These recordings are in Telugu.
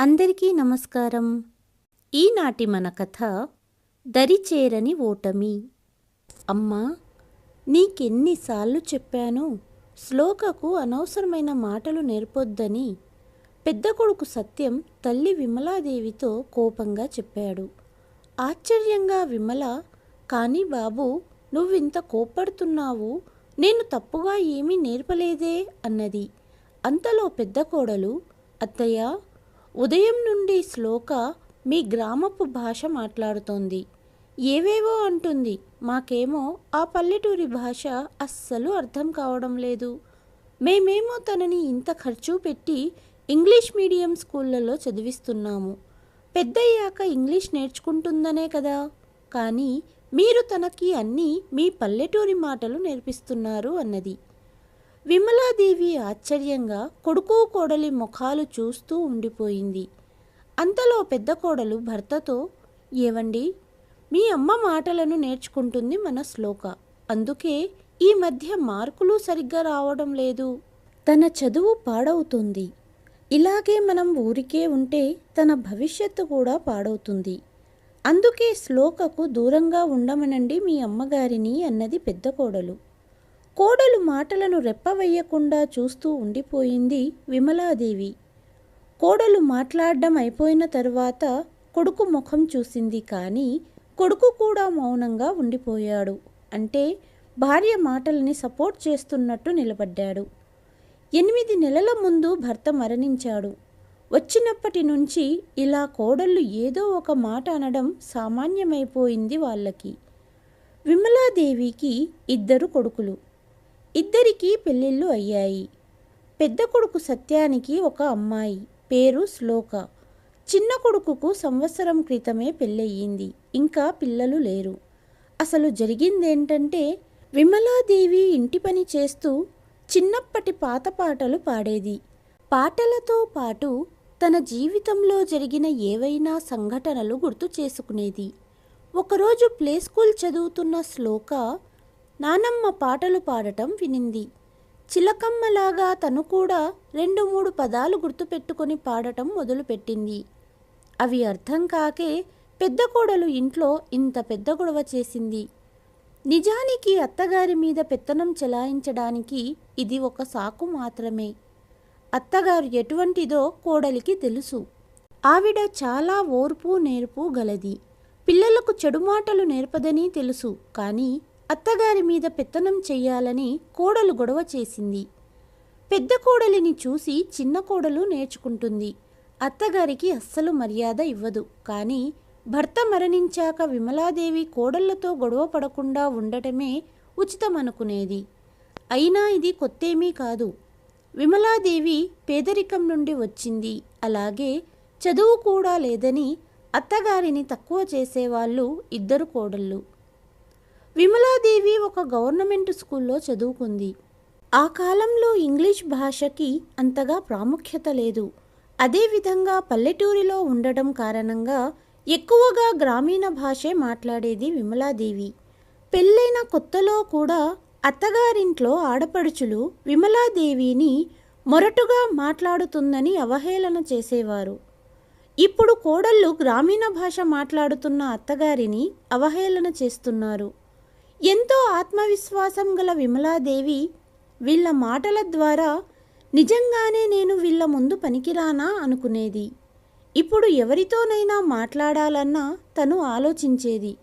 అందరికీ నమస్కారం. ఈనాటి మన కథ దరిచేరని ఓటమి. అమ్మా నీకెన్నిసార్లు చెప్పాను శ్లోకకు అనవసరమైన మాటలు నేర్పొద్దని పెద్ద కొడుకు సత్యం తల్లి విమలాదేవితో కోపంగా చెప్పాడు. ఆశ్చర్యంగా విమల కానీ బాబు నువ్వింత కోప్పడుతున్నావు. నేను తప్పుగా ఏమీ నేర్పలేదే అన్నది. అంతలో పెద్ద కోడలు అత్తయ్య ఉదయం నుండి శ్లోక మీ గ్రామపు భాష మాట్లాడుతోంది. ఏవేవో అంటుంది. మాకేమో ఆ పల్లెటూరి భాష అస్సలు అర్థం కావడం లేదు. మేమేమో తనని ఇంత ఖర్చు పెట్టి ఇంగ్లీష్ మీడియం స్కూళ్ళలో చదివిస్తున్నాము. పెద్దయ్యాక ఇంగ్లీష్ నేర్చుకుంటుందనే కదా. కానీ మీరు తనకి అన్నీ మీ పల్లెటూరి మాటలు నేర్పిస్తున్నారు అన్నది. విమలాదేవి ఆశ్చర్యంగా కొడుకు కోడలి ముఖాలు చూస్తూ ఉండిపోయింది. అంతలో పెద్ద కోడలు భర్తతో ఏవండి మీ అమ్మ మాటలను నేర్చుకుంటుంది మన శ్లోక. అందుకే ఈ మధ్య మార్కులు సరిగ్గా రావడం లేదు. తన చదువు పాడవుతుంది. ఇలాగే మనం ఊరికే ఉంటే తన భవిష్యత్తు కూడా పాడవుతుంది. అందుకే శ్లోకకు దూరంగా ఉండమనండి మీ అమ్మగారిని అన్నది పెద్ద కోడలు. కోడలు మాటలను రెప్పవేయకుండా చూస్తూ ఉండిపోయింది విమలాదేవి. కోడలు మాట్లాడడం అయిపోయిన తరువాత కొడుకు ముఖం చూసింది కానీ కొడుకు కూడా మౌనంగా ఉండిపోయాడు. అంటే భార్య మాటలని సపోర్ట్ చేస్తున్నట్టు నిలబడ్డాడు. ఎనిమిది నెలల ముందు భర్త మరణించాడు. వచ్చినప్పటి నుంచి ఇలా కోడళ్ళు ఏదో ఒక మాట అనడం సామాన్యమైపోయింది వాళ్ళకి. విమలాదేవికి ఇద్దరు కొడుకులు. ఇద్దరికీ పెళ్ళిళ్ళు అయ్యాయి. పెద్ద కొడుకు సత్యానికి ఒక అమ్మాయి పేరు శ్లోక. చిన్న కొడుకుకు సంవత్సరం క్రితమే పెళ్ళయ్యింది ఇంకా పిల్లలు లేరు. అసలు జరిగిందేంటంటే విమలాదేవి ఇంటి పని చేస్తూ చిన్నప్పటి పాత పాటలు పాడేది. పాటలతో పాటు తన జీవితంలో జరిగిన ఏవైనా సంఘటనలు గుర్తు చేసుకునేది. ఒకరోజు ప్లే స్కూల్ చదువుతున్న శ్లోక నానమ్మ పాటలు పాడటం వినింది. చిలకమ్మలాగా తను కూడా రెండు మూడు పదాలు గుర్తుపెట్టుకొని పాడటం మొదలుపెట్టింది. అవి అర్థం కాకే పెద్ద కోడలు ఇంట్లో ఇంత పెద్ద గొడవ చేసింది. నిజానికి అత్తగారి మీద పెత్తనం చెలాయించడానికి ఇది ఒక సాకు మాత్రమే. అత్తగారు ఎటువంటిదో కోడలికి తెలుసు. ఆవిడ చాలా ఓర్పు నేర్పు గలది. పిల్లలకు చెడు మాటలు నేర్పదని తెలుసు. కానీ అత్తగారి మీద పెత్తనం చెయ్యాలని కోడలు గొడవ చేసింది. పెద్ద కోడలిని చూసి చిన్న కోడలు నేర్చుకుంటుంది. అత్తగారికి అస్సలు మర్యాద ఇవ్వదు. కానీ భర్త మరణించాక విమలాదేవి కోడళ్ళతో గొడవ పడకుండా ఉండటమే ఉచితమనుకునేది. అయినా ఇది కొత్తేమీ కాదు. విమలాదేవి పేదరికం నుండి వచ్చింది. అలాగే చదువు కూడా లేదని అత్తగారిని తక్కువ చేసేవాళ్ళు ఇద్దరు కోడళ్ళు. విమలాదేవి ఒక గవర్నమెంట్ స్కూల్లో చదువుకుంది. ఆ కాలంలో ఇంగ్లీష్ భాషకి అంతగా ప్రాముఖ్యత లేదు. అదేవిధంగా పల్లెటూరిలో ఉండడం కారణంగా ఎక్కువగా గ్రామీణ భాషే మాట్లాడేది విమలాదేవి. పెళ్ళైన కొత్తలో కూడా అత్తగారింట్లో ఆడపడుచులు విమలాదేవిని మొరటుగా మాట్లాడుతుందని అవహేళన చేసేవారు. ఇప్పుడు కోడళ్ళు గ్రామీణ భాష మాట్లాడుతున్న అత్తగారిని అవహేళన చేస్తున్నారు. ఎంతో ఆత్మవిశ్వాసం గల విమలాదేవి వీళ్ళ మాటల ద్వారా నిజంగానే నేను వీళ్ళ ముందు పనికిరానా? అనుకునేది. ఇప్పుడు ఎవరితోనైనా మాట్లాడాలన్నా తను ఆలోచించేది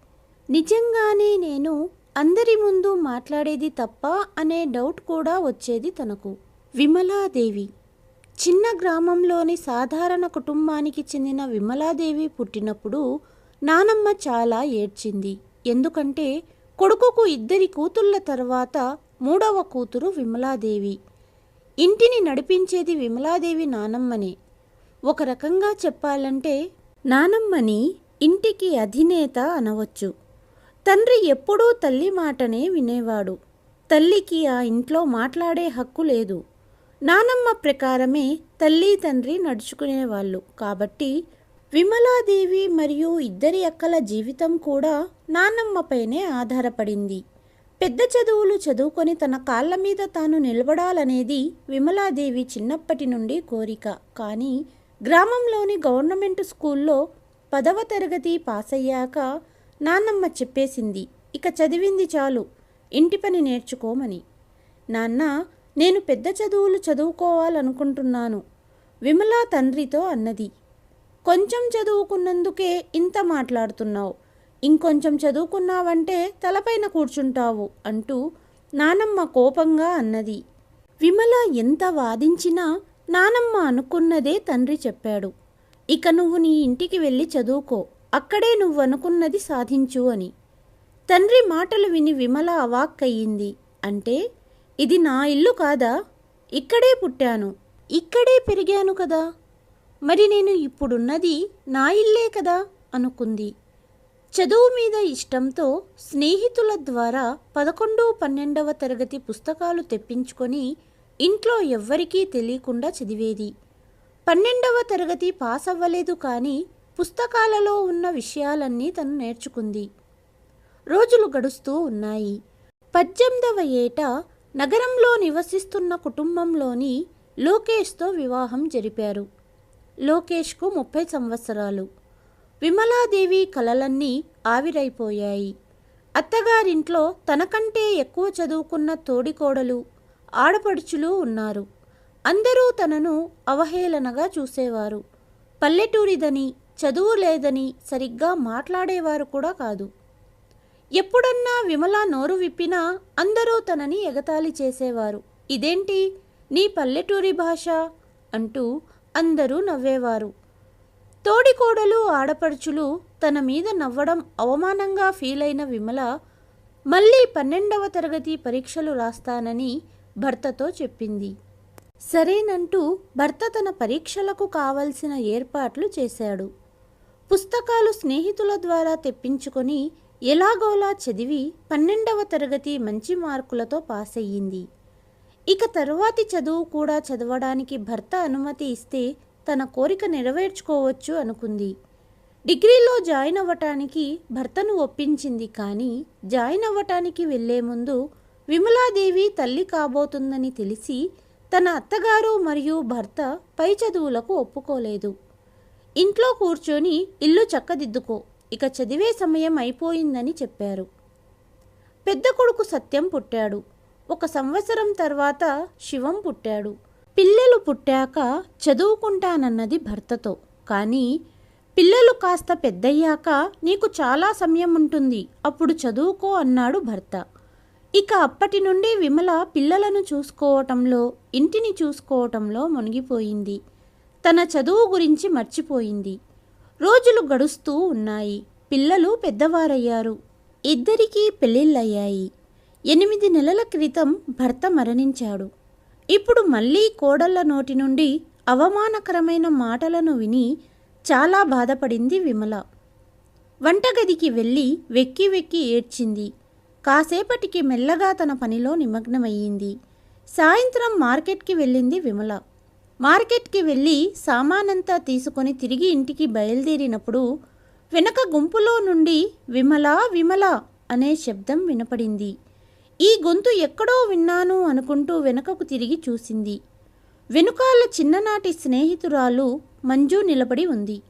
నిజంగానే నేను అందరి ముందు మాట్లాడేది తప్ప? అనే డౌట్ కూడా వచ్చేది తనకు. విమలాదేవి చిన్న గ్రామంలోని సాధారణ కుటుంబానికి చెందిన విమలాదేవి పుట్టినప్పుడు నానమ్మ చాలా ఏడ్చింది. ఎందుకంటే కొడుకుకు ఇద్దరి కూతుళ్ళ తర్వాత మూడవ కూతురు విమలాదేవి. ఇంటిని నడిపించేది విమలాదేవి నానమ్మనే. ఒక రకంగా చెప్పాలంటే నానమ్మని ఇంటికి అధినేత అనవచ్చు. తండ్రి ఎప్పుడూ తల్లి మాటనే వినేవాడు. తల్లికి ఆ ఇంట్లో మాట్లాడే హక్కు లేదు. నానమ్మ ప్రకారమే తల్లి తండ్రి నడుచుకునేవాళ్ళు. కాబట్టి విమలాదేవి మరియు ఇద్దరి అక్కల జీవితం కూడా నానమ్మపైనే ఆధారపడింది. పెద్ద చదువులు చదువుకొని తన కాళ్ళ మీద తాను నిలబడాలనేది విమలాదేవి చిన్నప్పటి నుండి కోరిక. కానీ గ్రామంలోని గవర్నమెంట్ స్కూల్లో పదవ తరగతి పాస్ అయ్యాక నాన్నమ్మ చెప్పేసింది ఇక చదివింది చాలు ఇంటి పని నేర్చుకోమని. నాన్న నేను పెద్ద చదువులు చదువుకోవాలనుకుంటున్నాను విమలా తండ్రితో అన్నది. కొంచెం చదువుకున్నందుకే ఇంత మాట్లాడుతున్నావు. ఇంకొంచెం చదువుకున్నావంటే తలపైన కూర్చుంటావు అంటూ నానమ్మ కోపంగా అన్నది. విమల ఎంత వాదించినా నానమ్మ అనుకున్నదే తండ్రి చెప్పాడు. ఇక నువ్వు నీ ఇంటికి వెళ్ళి చదువుకో. అక్కడే నువ్వు అనుకున్నది సాధించు అని. తండ్రి మాటలు విని విమల అవాక్కయ్యింది. అంటే ఇది నా ఇల్లు కాదా? ఇక్కడే పుట్టాను. ఇక్కడే పెరిగాను కదా? మరి నేను ఇప్పుడున్నది నా ఇల్లే కదా అనుకుంది. చదువు మీద ఇష్టంతో స్నేహితుల ద్వారా పదకొండు పన్నెండవ తరగతి పుస్తకాలు తెప్పించుకొని ఇంట్లో ఎవ్వరికీ తెలియకుండా చదివేది. పన్నెండవ తరగతి పాస్ అవ్వలేదు కానీ పుస్తకాలలో ఉన్న విషయాలన్నీ తను నేర్చుకుంది. రోజులు గడుస్తూ ఉన్నాయి. పద్దెనిమిదవ ఏట నగరంలో నివసిస్తున్న కుటుంబంలోని లోకేష్తో వివాహం జరిపారు. లోకేష్కు ముప్పై సంవత్సరాలు. విమలాదేవి కలలన్నీ ఆవిరైపోయాయి. అత్తగారింట్లో తనకంటే ఎక్కువ చదువుకున్న తోడికోడలు ఆడపడుచులు ఉన్నారు. అందరూ తనను అవహేళనగా చూసేవారు. పల్లెటూరిదని చదువు లేదని సరిగ్గా మాట్లాడేవారు కూడా కాదు. ఎప్పుడన్నా విమల నోరు విప్పినా అందరూ తనని ఎగతాళి చేసేవారు. ఇదేంటి? నీ పల్లెటూరి భాష? అంటూ అందరూ నవ్వేవారు. తోడికోడలు ఆడపడుచులు తన మీద నవ్వడం అవమానంగా ఫీలైన విమల మళ్ళీ పన్నెండవ తరగతి పరీక్షలు రాస్తానని భర్తతో చెప్పింది. సరేనంటూ భర్త తన పరీక్షలకు కావలసిన ఏర్పాట్లు చేశాడు. పుస్తకాలు స్నేహితుల ద్వారా తెప్పించుకొని ఎలాగోలా చదివి పన్నెండవ తరగతి మంచి మార్కులతో పాస్ అయ్యింది ఇక తరువాతి చదువు కూడా చదవడానికి భర్త అనుమతి ఇస్తే తన కోరిక నెరవేర్చుకోవచ్చు అనుకుంది. డిగ్రీలో జాయిన్ అవ్వటానికి భర్తను ఒప్పించింది కానీ జాయిన్ అవ్వటానికి వెళ్ళే ముందు విమలాదేవి తల్లి కాబోతుందని తెలిసి తన అత్తగారు మరియు భర్త పై చదువులకు ఒప్పుకోలేదు. ఇంట్లో కూర్చొని ఇల్లు చక్కదిద్దుకో ఇక చదివే సమయం అయిపోయిందని చెప్పారు. పెద్ద కొడుకు సత్యం పుట్టాడు. ఒక సంవత్సరం తర్వాత శివం పుట్టాడు. పిల్లలు పుట్టాక చదువుకుంటానన్నది భర్తతో. కానీ పిల్లలు కాస్త పెద్దయ్యాక నీకు చాలా సమయం ఉంటుంది అప్పుడు చదువుకో అన్నాడు భర్త. ఇక అప్పటి నుండి విమల పిల్లలను చూసుకోవటంలో ఇంటిని చూసుకోవటంలో మునిగిపోయింది. తన చదువు గురించి మర్చిపోయింది. రోజులు గడుస్తూ ఉన్నాయి. పిల్లలు పెద్దవారయ్యారు. ఇద్దరికీ పెళ్ళిళ్ళయ్యాయి. ఎనిమిది నెలల క్రితం భర్త మరణించాడు. ఇప్పుడు మళ్ళీ కోడళ్ళ నోటి నుండి అవమానకరమైన మాటలను విని చాలా బాధపడింది విమల. వంటగదికి వెళ్ళి వెక్కి వెక్కి ఏడ్చింది. కాసేపటికి మెల్లగా తన పనిలో నిమగ్నమయ్యింది. సాయంత్రం మార్కెట్కి వెళ్ళింది విమల. మార్కెట్కి వెళ్ళి సామానంతా తీసుకొని తిరిగి ఇంటికి బయలుదేరినప్పుడు వెనక గుంపులో నుండి విమల విమల అనే శబ్దం వినపడింది. ఈ గొంతు ఎక్కడో విన్నాను అనుకుంటూ వెనుకకు తిరిగి చూసింది. వెనుకాల చిన్ననాటి స్నేహితురాలు మంజు నిలబడి ఉంది.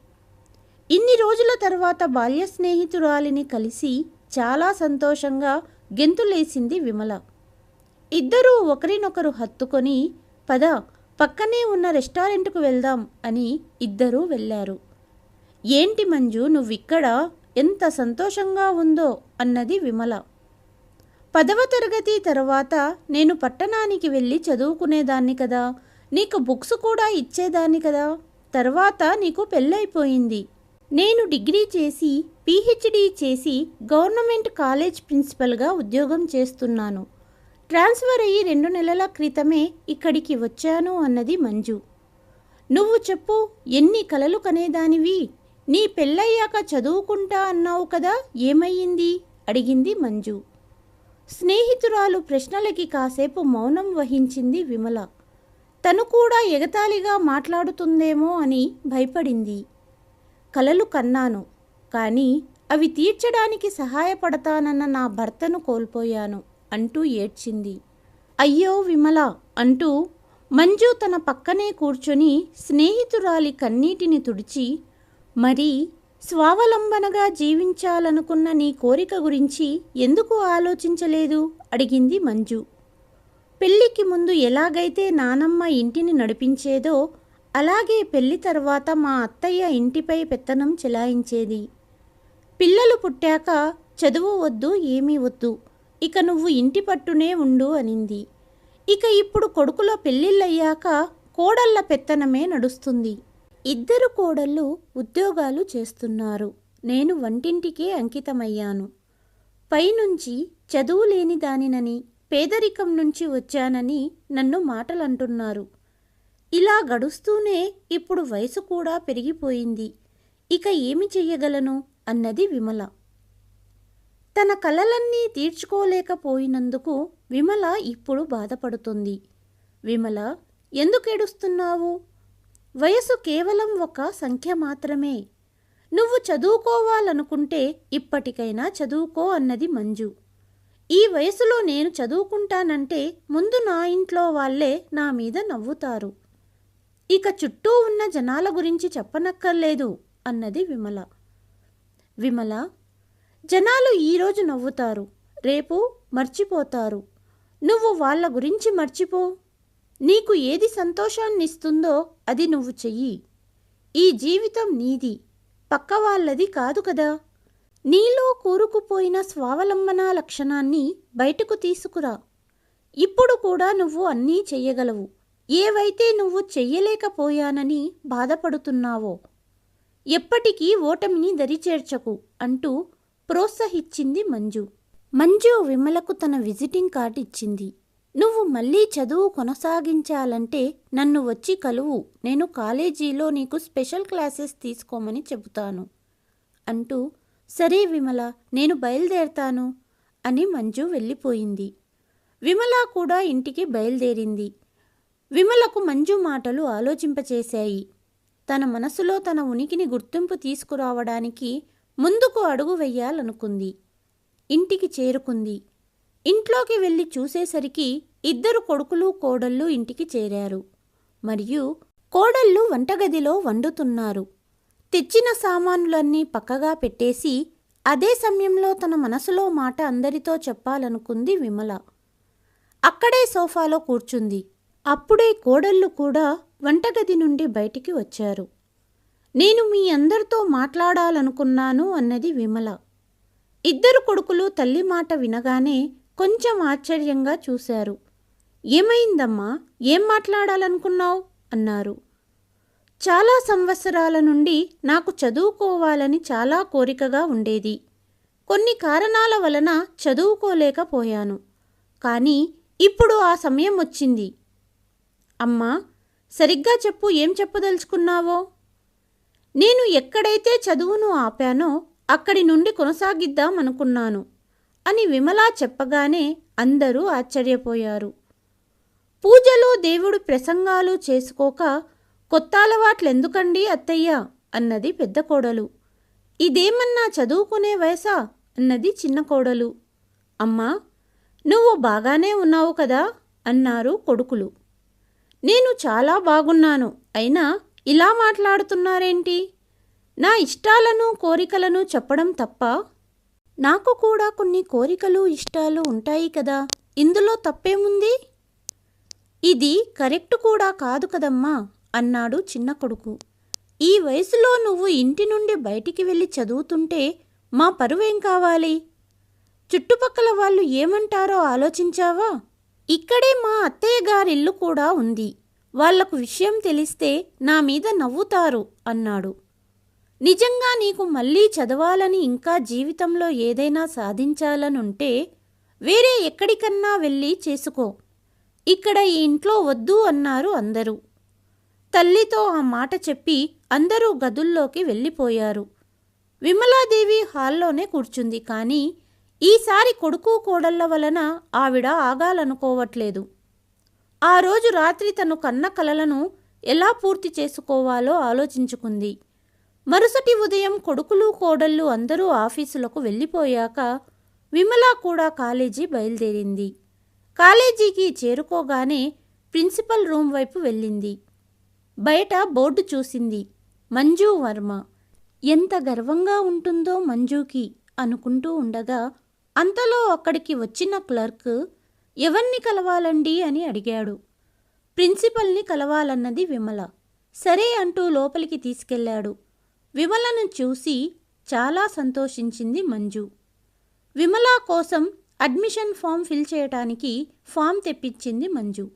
ఇన్ని రోజుల తర్వాత బాల్య స్నేహితురాలిని కలిసి చాలా సంతోషంగా గెంతులేసింది విమల. ఇద్దరూ ఒకరినొకరు హత్తుకొని పద పక్కనే ఉన్న రెస్టారెంట్కు వెళ్దాం అని ఇద్దరూ వెళ్ళారు. ఏంటి మంజు నువ్విక్కడ? ఎంత సంతోషంగా ఉందో అన్నది విమల. పదవ తరగతి తర్వాత నేను పట్టణానికి వెళ్ళి చదువుకునేదాన్ని కదా. నీకు బుక్స్ కూడా ఇచ్చేదాన్ని కదా. తర్వాత నీకు పెళ్ళైపోయింది నేను డిగ్రీ చేసి పీహెచ్డీ చేసి గవర్నమెంట్ కాలేజ్ ప్రిన్సిపల్గా ఉద్యోగం చేస్తున్నాను. ట్రాన్స్ఫర్ అయ్యి రెండు నెలల క్రితమే ఇక్కడికి వచ్చాను అన్నది మంజు. నువ్వు చెప్పు ఎన్ని కలలు కనేదానివి? నీ పెళ్ళయ్యాక చదువుకుంటా అన్నావు కదా ఏమయ్యింది? అడిగింది మంజు. స్నేహితురాలు ప్రశ్నలకి కాసేపు మౌనం వహించింది విమల. తను కూడా ఎగతాళిగా మాట్లాడుతుందేమో అని భయపడింది. కలలు కన్నాను కానీ అవి తీర్చడానికి సహాయపడతానన్న నా భర్తను కోల్పోయాను అంటూ ఏడ్చింది. అయ్యో విమల అంటూ మంజు తన పక్కనే కూర్చొని స్నేహితురాలి కన్నీటిని తుడిచి మరి స్వావలంబనగా జీవించాలనుకున్న నీ కోరిక గురించి ఎందుకు ఆలోచించలేదు? అడిగింది మంజు. పెళ్ళికి ముందు ఎలాగైతే నానమ్మ ఇంటిని నడిపించేదో అలాగే పెళ్ళి తర్వాత మా అత్తయ్య ఇంటిపై పెత్తనం చెలాయించేది. పిల్లలు పుట్టాక చదువు వద్దు ఏమీ వద్దు. ఇక నువ్వు ఇంటి పట్టునే ఉండు అనింది. ఇక ఇప్పుడు కొడుకుల పెళ్ళిళ్ళయ్యాక కోడళ్ళ పెత్తనమే నడుస్తుంది. ఇద్దరు కోడళ్ళు ఉద్యోగాలు చేస్తున్నారు. నేను వంటింటికే అంకితమయ్యాను. పైనుంచి చదువు లేని దానినని పేదరికం నుంచి వచ్చానని నన్ను మాటలంటున్నారు. ఇలా గడుస్తూనే ఇప్పుడు వయసు కూడా పెరిగిపోయింది. ఇక ఏమి చెయ్యగలను? అన్నది విమల. తన కలలన్నీ తీర్చుకోలేకపోయినందుకు విమల ఇప్పుడు బాధపడుతుంది. విమల ఎందుకేడుస్తున్నావు వయసు కేవలం ఒక సంఖ్య మాత్రమే. నువ్వు చదువుకోవాలనుకుంటే ఇప్పటికైనా చదువుకో అన్నది మంజు. ఈ వయసులో నేను చదువుకుంటానంటే ముందు నా ఇంట్లో వాళ్ళే నా మీద నవ్వుతారు. ఇక చుట్టూ ఉన్న జనాల గురించి చెప్పనక్కర్లేదు అన్నది విమల. విమల జనాలు ఈరోజు నవ్వుతారు. రేపు మర్చిపోతారు. నువ్వు వాళ్ళ గురించి మర్చిపో. నీకు ఏది సంతోషాన్నిస్తుందో అది నువ్వు చెయ్యి. ఈ జీవితం నీది పక్క వాళ్ళది కాదు కదా. నీలో కూరుకుపోయిన స్వావలంబన లక్షణాన్ని బయటకు తీసుకురా. ఇప్పుడు కూడా నువ్వు అన్నీ చెయ్యగలవు. ఏవైతే నువ్వు చెయ్యలేకపోయానని బాధపడుతున్నావో ఎప్పటికీ ఓటమిని దరిచేర్చకు అంటూ ప్రోత్సహించింది మంజు. మంజు విమలకు తన విజిటింగ్ కార్డు ఇచ్చింది. నువ్వు మళ్ళీ చదువు కొనసాగించాలంటే నన్ను వచ్చి కలువు. నేను కాలేజీలో నీకు స్పెషల్ క్లాసెస్ తీసుకోమని చెబుతాను. అంటూ సరే విమల నేను బయలుదేరతాను అని మంజు వెళ్ళిపోయింది. విమల కూడా ఇంటికి బయలుదేరింది. విమలకు మంజు మాటలు ఆలోచింపచేశాయి. తన మనసులో తన ఉనికిని గుర్తింపు తీసుకురావడానికి ముందుకు అడుగు వెయ్యాలనుకుంది ఇంటికి చేరుకుంది. ఇంట్లోకి వెళ్ళి చూసేసరికి ఇద్దరు కొడుకులు కోడళ్ళు ఇంటికి చేరారు. మరియు కోడళ్ళు వంటగదిలో వండుతున్నారు. తెచ్చిన సామానులన్నీ పక్కగా పెట్టేసి అదే సమయంలో తన మనసులో మాట అందరితో చెప్పాలనుకుంది విమల. అక్కడే సోఫాలో కూర్చుంది. అప్పుడే కోడళ్ళు కూడా వంటగది నుండి బయటికి వచ్చారు. నేను మీ అందరితో మాట్లాడాలనుకున్నాను అన్నది విమల. ఇద్దరు కొడుకులు తల్లి మాట వినగానే కొంచెం ఆశ్చర్యంగా చూశారు. ఏమైందమ్మా? ఏం మాట్లాడాలనుకున్నావు? అన్నారు. చాలా సంవత్సరాల నుండి నాకు చదువుకోవాలని చాలా కోరికగా ఉండేది. కొన్ని కారణాల వలన చదువుకోలేకపోయాను. కానీ ఇప్పుడు ఆ సమయం వచ్చింది. అమ్మా సరిగ్గా చెప్పు ఏం చెప్పదలుచుకున్నావో? నేను ఎక్కడైతే చదువును ఆపానో అక్కడి నుండి కొనసాగిద్దాం అనుకున్నాను అని విమలా చెప్పగానే అందరూ ఆశ్చర్యపోయారు. పూజలు దేవుడు ప్రసంగాలు చేసుకోక కొత్త అలవాట్లెందుకండి అత్తయ్య? అన్నది పెద్ద కోడలు. ఇదేమన్నా చదువుకునే వయసా? అన్నది చిన్న కోడలు. అమ్మా నువ్వు బాగానే ఉన్నావు కదా? అన్నారు కొడుకులు. నేను చాలా బాగున్నాను. అయినా ఇలా మాట్లాడుతున్నారేంటి? నా ఇష్టాలను కోరికలను చెప్పడం తప్ప నాకు కూడా కొన్ని కోరికలు ఇష్టాలు ఉంటాయి కదా. ఇందులో తప్పేముంది? ఇది కరెక్ట్ కూడా కాదు కదమ్మా అన్నాడు చిన్న కొడుకు. ఈ వయసులో నువ్వు ఇంటి నుండి బయటికి వెళ్ళి చదువుతుంటే మా పరువేం కావాలి? చుట్టుపక్కల వాళ్ళు ఏమంటారో ఆలోచించావా? ఇక్కడే మా అత్తయ్య గారిల్లు కూడా ఉంది. వాళ్ళకు విషయం తెలిస్తే నా మీద నవ్వుతారు అన్నాడు. నిజంగా నీకు మళ్ళీ చదవాలని ఇంకా జీవితంలో ఏదైనా సాధించాలనుంటే వేరే ఎక్కడికన్నా వెళ్ళి చేసుకో. ఇక్కడ ఈ ఇంట్లో వద్దు అన్నారు అందరూ. తల్లితో ఆ మాట చెప్పి అందరూ గదుల్లోకి వెళ్ళిపోయారు. విమలాదేవి హాల్లోనే కూర్చుంది కానీ ఈసారి కొడుకు కోడళ్ళ వలన ఆవిడ ఆగాలనుకోవట్లేదు. ఆ రోజు రాత్రి తను కన్న కలలను ఎలా పూర్తి చేసుకోవాలో ఆలోచించుకుంది. మరుసటి ఉదయం కొడుకులు కోడళ్ళు అందరూ ఆఫీసులకు వెళ్ళిపోయాక విమల కూడా కాలేజీ బయలుదేరింది. కాలేజీకి చేరుకోగానే ప్రిన్సిపల్ రూమ్ వైపు వెళ్ళింది. బయట బోర్డు చూసింది. మంజు వర్మ. ఎంత గర్వంగా ఉంటుందో మంజుకి అనుకుంటూ ఉండగా అంతలో అక్కడికి వచ్చిన క్లర్క్ ఎవరిని కలవాలండి? అని అడిగాడు. ప్రిన్సిపల్ని కలవాలన్నది విమల. సరే అంటూ లోపలికి తీసుకెళ్ళాడు. విమలను చూసి చాలా సంతోషించింది మంజు. విమల కోసం అడ్మిషన్ ఫామ్ ఫిల్ చేయటానికి ఫామ్ తెప్పించింది మంజు.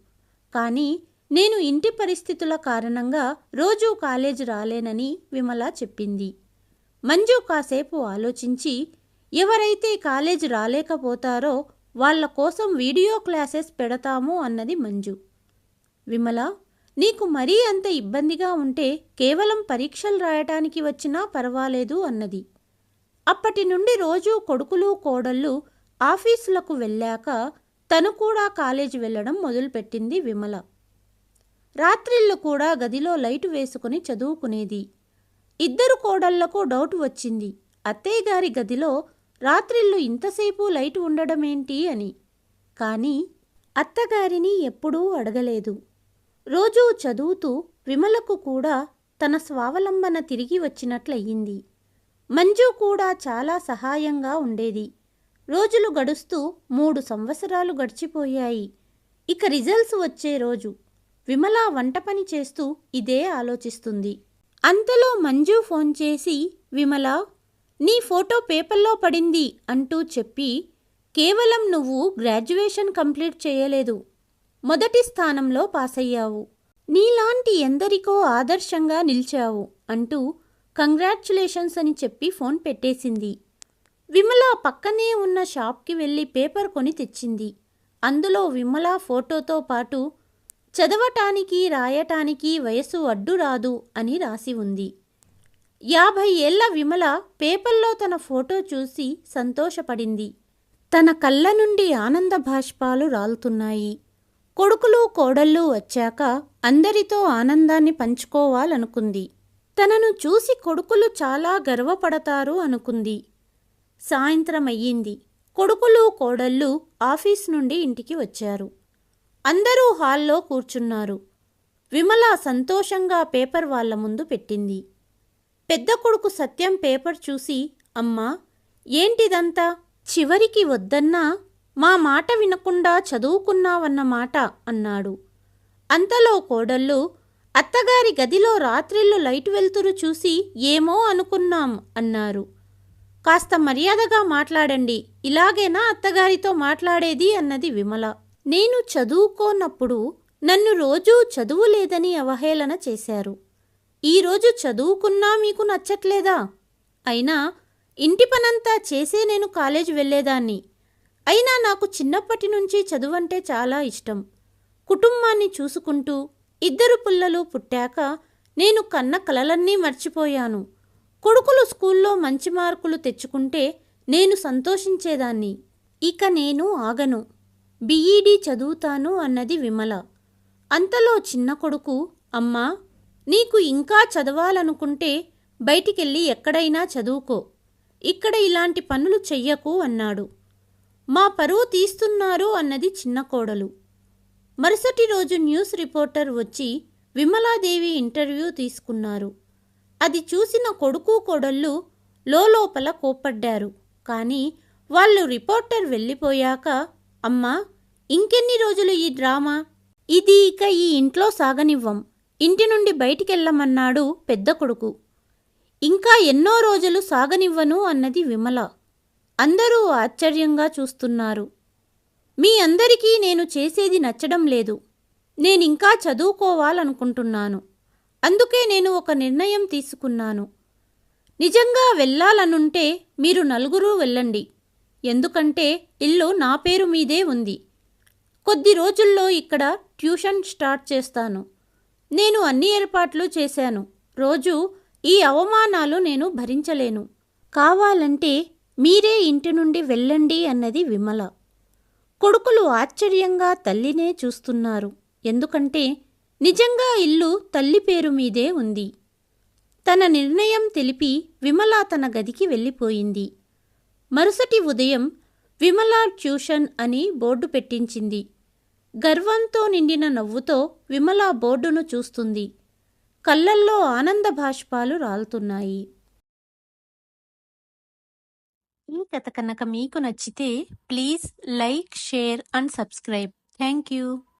కానీ నేను ఇంటి పరిస్థితుల కారణంగా రోజూ కాలేజ్ రాలేనని విమల చెప్పింది. మంజు కాసేపు ఆలోచించి ఎవరైతే కాలేజ్ రాలేకపోతారో వాళ్ళ కోసం వీడియో క్లాసెస్ పెడతాము అన్నది మంజు. విమల నీకు మరీ అంత ఇబ్బందిగా ఉంటే కేవలం పరీక్షలు రాయటానికి వచ్చినా పర్వాలేదు అన్నది. అప్పటి నుండి రోజూ కొడుకులు కోడళ్ళు ఆఫీసులకు వెళ్ళాక తను కూడా కాలేజీ వెళ్ళడం మొదలుపెట్టింది విమల. రాత్రిళ్ళు కూడా గదిలో లైటు వేసుకుని చదువుకునేది. ఇద్దరు కోడళ్ళకు డౌట్ వచ్చింది. అత్తయ్య గారి గదిలో రాత్రిళ్ళు ఇంతసేపు లైటు ఉండడమేంటి అని. కానీ అత్తగారిని ఎప్పుడూ అడగలేదు. రోజూ చదువుతూ విమలకు కూడా తన స్వావలంబన తిరిగి వచ్చినట్లయింది. మంజు కూడా చాలా సహాయంగా ఉండేది. రోజులు గడుస్తూ మూడు సంవత్సరాలు గడిచిపోయాయి. ఇక రిజల్ట్స్ వచ్చే రోజు విమల వంట పని చేస్తూ ఇదే ఆలోచిస్తుంది. అంతలో మంజు ఫోన్ చేసి విమల నీ ఫోటో పేపర్లో పడింది అంటూ చెప్పి కేవలం నువ్వు గ్రాడ్యుయేషన్ కంప్లీట్ చేయలేదు. మొదటి స్థానంలో పాసయ్యావు. నీలాంటి ఎందరికో ఆదర్శంగా నిలిచావు అంటూ కంగ్రాచ్యులేషన్స్ అని చెప్పి ఫోన్ పెట్టేసింది. విమల పక్కనే ఉన్న షాప్కి వెళ్ళి పేపర్ కొని తెచ్చింది. అందులో విమల ఫోటోతో పాటు చదవటానికి రాయటానికి వయసు అడ్డు రాదు అని రాసి ఉంది. యాభై ఏళ్ళ విమల పేపర్లో తన ఫోటో చూసి సంతోషపడింది. తన కళ్ళ నుండి ఆనంద భాష్పాలు రాలుతున్నాయి. కొడుకులు కోడళ్ళు వచ్చాక అందరితో ఆనందాన్ని పంచుకోవాలనుకుంది. తనను చూసి కొడుకులు చాలా గర్వపడతారు అనుకుంది. సాయంత్రం అయ్యింది. కొడుకులు కోడళ్ళు ఆఫీస్ నుండి ఇంటికి వచ్చారు. అందరూ హాల్లో కూర్చున్నారు. విమల సంతోషంగా పేపర్ వాళ్ళ ముందు పెట్టింది. పెద్ద కొడుకు సత్యం పేపర్ చూసి అమ్మా ఏంటిదంతా? చివరికి వద్దన్నా మా మాట వినకుండా చదువుకున్నావన్న మాట అన్నాడు. అంతలో కోడళ్ళు అత్తగారి గదిలో రాత్రిళ్ళు లైట్ వెలుతురు చూసి ఏమో అనుకున్నాం అన్నారు. కాస్త మర్యాదగా మాట్లాడండి ఇలాగేనా అత్తగారితో మాట్లాడేది అన్నది విమల. నేను చదువుకోనప్పుడు నన్ను రోజూ చదువు లేదని అవహేళన చేశారు. ఈరోజు చదువుకున్నా మీకు నచ్చట్లేదా? అయినా ఇంటి పనంతా చేసే నేను కాలేజ్ వెళ్ళేదాన్ని. అయినా నాకు చిన్నప్పటి నుంచి చదువంటే చాలా ఇష్టం. కుటుంబాన్ని చూసుకుంటూ ఇద్దరు పిల్లలు పుట్టాక నేను కన్న కలలన్నీ మర్చిపోయాను. కొడుకులు స్కూల్లో మంచి మార్కులు తెచ్చుకుంటే నేను సంతోషించేదాన్ని. ఇక నేను ఆగను. బీఈడీ చదువుతాను అన్నది విమల. అంతలో చిన్న కొడుకు అమ్మా నీకు ఇంకా చదవాలనుకుంటే బయటికెళ్ళి ఎక్కడైనా చదువుకో. ఇక్కడ ఇలాంటి పనులు చెయ్యకు అన్నాడు. మా పరువు తీస్తున్నారు అన్నది చిన్న కోడలు. మరుసటి రోజు న్యూస్ రిపోర్టర్ వచ్చి విమలాదేవి ఇంటర్వ్యూ తీసుకున్నారు. అది చూసిన కొడుకు కోడళ్ళు లోపల కోప్పడ్డారు. కానీ వాళ్ళు రిపోర్టర్ వెళ్ళిపోయాక అమ్మా ఇంకెన్ని రోజులు ఈ డ్రామా? ఇది ఇక ఈ ఇంట్లో సాగనివ్వం. ఇంటి నుండి బయటికెళ్ళమన్నాడు పెద్ద కొడుకు. ఇంకా ఎన్నో రోజులు సాగనివ్వను అన్నది విమల. అందరూ ఆశ్చర్యంగా చూస్తున్నారు. మీ అందరికీ నేను చేసేది నచ్చడం లేదు. నేనింకా చదువుకోవాలనుకుంటున్నాను. అందుకే నేను ఒక నిర్ణయం తీసుకున్నాను. నిజంగా వెళ్ళాలనుంటే మీరు నలుగురూ వెళ్ళండి. ఎందుకంటే ఇల్లు నా పేరు మీదే ఉంది. కొద్ది రోజుల్లో ఇక్కడ ట్యూషన్ స్టార్ట్ చేస్తాను. నేను అన్ని ఏర్పాట్లు చేశాను. రోజు ఈ అవమానాలు నేను భరించలేను. కావాలంటే మీరే ఇంటి నుండి వెళ్ళండి అన్నది విమల. కొడుకులు ఆశ్చర్యంగా తల్లినే చూస్తున్నారు. ఎందుకంటే నిజంగా ఇల్లు తల్లి పేరు మీదే ఉంది. తన నిర్ణయం తెలిపి విమల తన గదికి వెళ్ళిపోయింది. మరుసటి ఉదయం విమల ట్యూషన్ అని బోర్డు పెట్టించింది. గర్వంతో నిండిన నవ్వుతో విమల బోర్డును చూస్తుంది. కళ్ళల్లో ఆనంద భాష్పాలు రాలుతున్నాయి. ఈ కథ కనుక మీకు నచ్చితే please like share and subscribe thank you